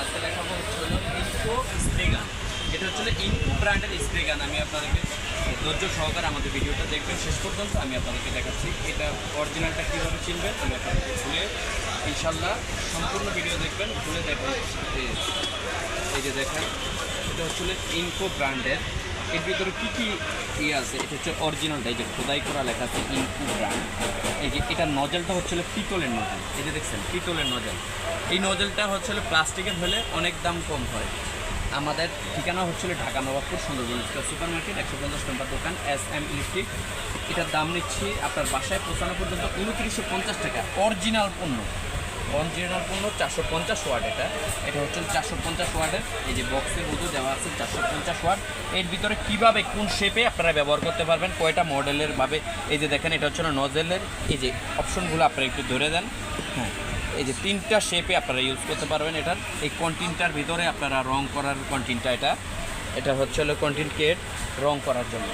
আজকে দেখাবো হচ্ছে হলো ইনকো স্প্রে এটা হচ্ছে ইনকো ব্র্যান্ডের স্প্রে গান আমি আপনাদেরকে ধৈর্য সহকারে আমাদের ভিডিওটা দেখবেন। শেষ পর্যন্ত আমি আপনাদেরকে দেখাচ্ছি এটা অরিজিনালটা কীভাবে চিনবেন আমি আপনাদেরকে খুলে ইনশাল্লাহ সম্পূর্ণ ভিডিও দেখবেন। খুলে দেখবেন এই যে দেখেন, এটা হচ্ছে ইনকো ব্র্যান্ডের এর ভিতরে কী কী ইয়ে আছে? এটা হচ্ছে অরিজিনালটা এই যে খোদাই করা লেখা আছে ইনকো ব্র্যান্ড এই যে এটার নজলটা হচ্ছে পিতলের নজল এই যে দেখছেন, পিতলের নজল এই নজলটা হচ্ছে প্লাস্টিকের হলে অনেক দাম কম হয়। আমাদের ঠিকানা হচ্ছিল ঢাকা নবাবপুর, সুন্দরবন সুপার মার্কেট একশো পঞ্চাশ নম্বর দোকান এস এম ইলেকট্রিক এটার দাম নিচ্ছি আপনার বাসায় পৌঁছানো পর্যন্ত উনত্রিশশো পঞ্চাশ টাকা। অরিজিনাল পণ্য। অরিজিনাল পণ্য চারশো পঞ্চাশ ওয়াট এটা। এটা হচ্ছে চারশো পঞ্চাশ ওয়াটের। এই যে বক্সের মধ্যে দেওয়া আছে চারশো পঞ্চাশ ওয়াট। এর ভিতরে কীভাবে কোন শেপে আপনারা ব্যবহার করতে পারবেন কয়টা মডেলের ভাবে। এই যে দেখেন এটা হচ্ছে নজেলের এই যে অপশনগুলো আপনারা একটু ধরে দেন। হ্যাঁ। এই যে তিনটা শেপে আপনারা ইউজ করতে পারবেন এটার। এই কন্টিনটার ভিতরে আপনারা রং করার কন্টিনটা এটা। এটা হচ্ছে হলো কন্টিন কেট রং করার জন্য।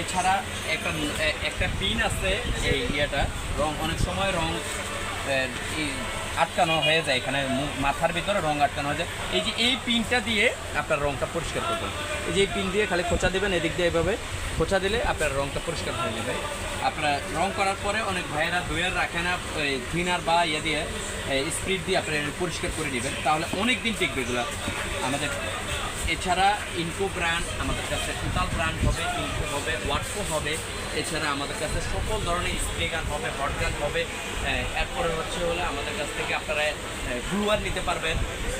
এছাড়া একটা একটা পিন আছে এই ইয়েটা। রং অনেক সময় রং আটকানো হয়ে যায় এখানে মাথার ভিতরে রং আটকানো হয়ে যায়। এই যে এই পিনটা দিয়ে আপনার রংটা পরিষ্কার করবেন। এই যে এই পিন দিয়ে খালি খোঁচা দেবেন, এদিক দিয়ে এভাবে খোঁচা দিলে আপনার রংটা পরিষ্কার হয়ে যাবে। আপনার রং করার পরে অনেক ভাইয়েরা দুয়ের রাখে না থিনার বা ইয়ে দিয়ে স্পিড দিয়ে আপনার পরিষ্কার করে নেবেন তাহলে অনেক দিন টিকবে এগুলো। আমাদের এছাড়া ইনকো ব্র্যান্ড আমাদের কাছে টোটাল ব্র্যান্ড হবে ইনকো হবে ওয়াটকো হবে, এছাড়া আমাদের কাছে সকল ধরনের স্প্রে গান হবে হট গান হবে এরপরে হচ্ছে হলে আমাদের কাছ থেকে আপনারা গ্লুয়ার নিতে পারবেন,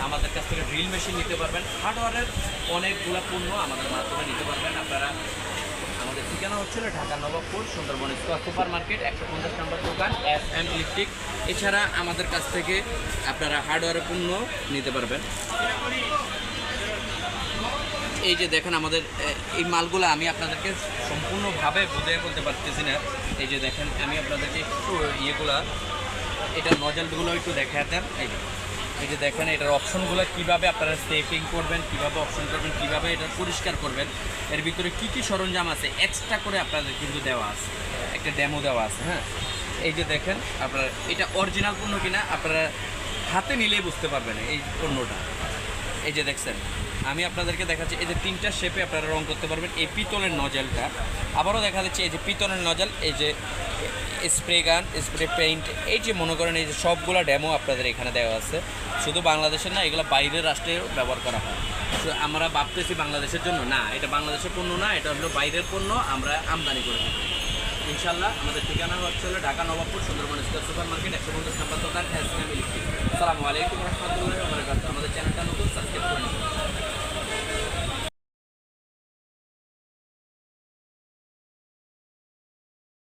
আমাদের কাছ থেকে ড্রিল মেশিন নিতে পারবেন হার্ডওয়ারের অনেকগুলো পণ্য আমাদের মাধ্যমে নিতে পারবেন আপনারা। আমাদের ঠিকানা হচ্ছিল Dhaka Nawabpur, Sundarban square super market, একশো পঞ্চাশ নম্বর দোকান এস এম ইলেকট্রিক। এছাড়া আমাদের কাছ থেকে আপনারা হার্ডওয়ারের পণ্য নিতে পারবেন। এই যে দেখেন আমাদের এই মালগুলো আমি আপনাদেরকে সম্পূর্ণভাবে বুঝে বলতে পারতেছি না। এই যে দেখেন, আমি আপনাদেরকে একটু ইয়েগুলা এটা নজলগুলো একটু দেখা দেন। এই যে এই যে দেখেন, এটার অপশনগুলো কীভাবে আপনারা সেটিং করবেন, কীভাবে অপশন করবেন, কীভাবে এটা পরিষ্কার করবেন, এর ভিতরে কি কি সরঞ্জাম আছে এক্সট্রা করে আপনাদের কিন্তু দেওয়া আছে, একটা ডেমো দেওয়া আছে হ্যাঁ? এই যে দেখেন, আপনারা, এটা অরিজিনাল পণ্য কিনা, আপনারা হাতে নিলেই বুঝতে পারবেন এই পণ্যটা। এই যে দেখছেন, আমি আপনাদেরকে দেখাচ্ছি, এই যে তিনটা শেপে আপনারা রং করতে পারবেন। এই পিতলের নজেলটা আবারও দেখা যাচ্ছে এই যে পিতলের নজেল এই যে স্প্রে গান স্প্রে পেইন্ট এই যে মনে করেন এই যে সবগুলো ডেমো আপনাদের এখানে দেওয়া আছে। শুধু বাংলাদেশের না, এগুলো বাইরের রাষ্ট্রেও ব্যবহার করা হয়। তো আমরা ভাবতেছি বাংলাদেশের জন্য, না, এটা বাংলাদেশের পণ্য না, এটা হলো বাইরের পণ্য, আমরা আমদানি করে থাকি। ইনশাল্লাহ আমাদের ঠিকানা হচ্ছে হলো Dhaka Nawabpur Sundarban square super market একশো পঞ্চাশ নাম্বার দোকান, এস এম ইলেকট্রিক সালামু আলাইকুম রহমতুল্লাহ আমাদের চ্যানেলটা নতুন, সাবস্ক্রাইব করে